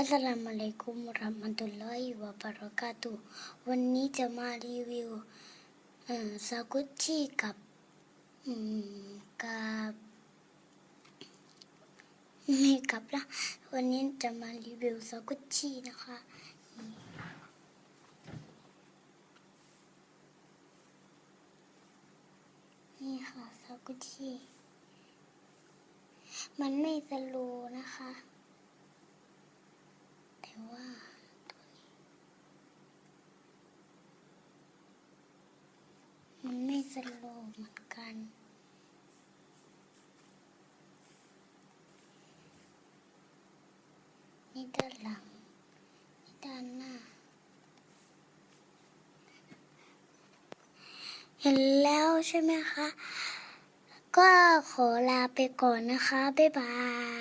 อัสลามุอะลัยกุมราะห์มะตุลลอฮิวะบะเราะกาตุวันนี้จะมารีวิวเอ่อสกุชชี่กับกับไม่กับนะวันนี้จะมารีวิวสกุชชี่นะคะนี่ค่ะสกุชชี่มันไม่สโลนะคะ แต่ว่าตัวนี้ มันไม่ สโลเหมือนกันนี่ด้านหลังนี่ด้านหน้า เห็นแล้วใช่ไหมคะ ก็ขอลาไปก่อนนะคะ บ๊ายบาย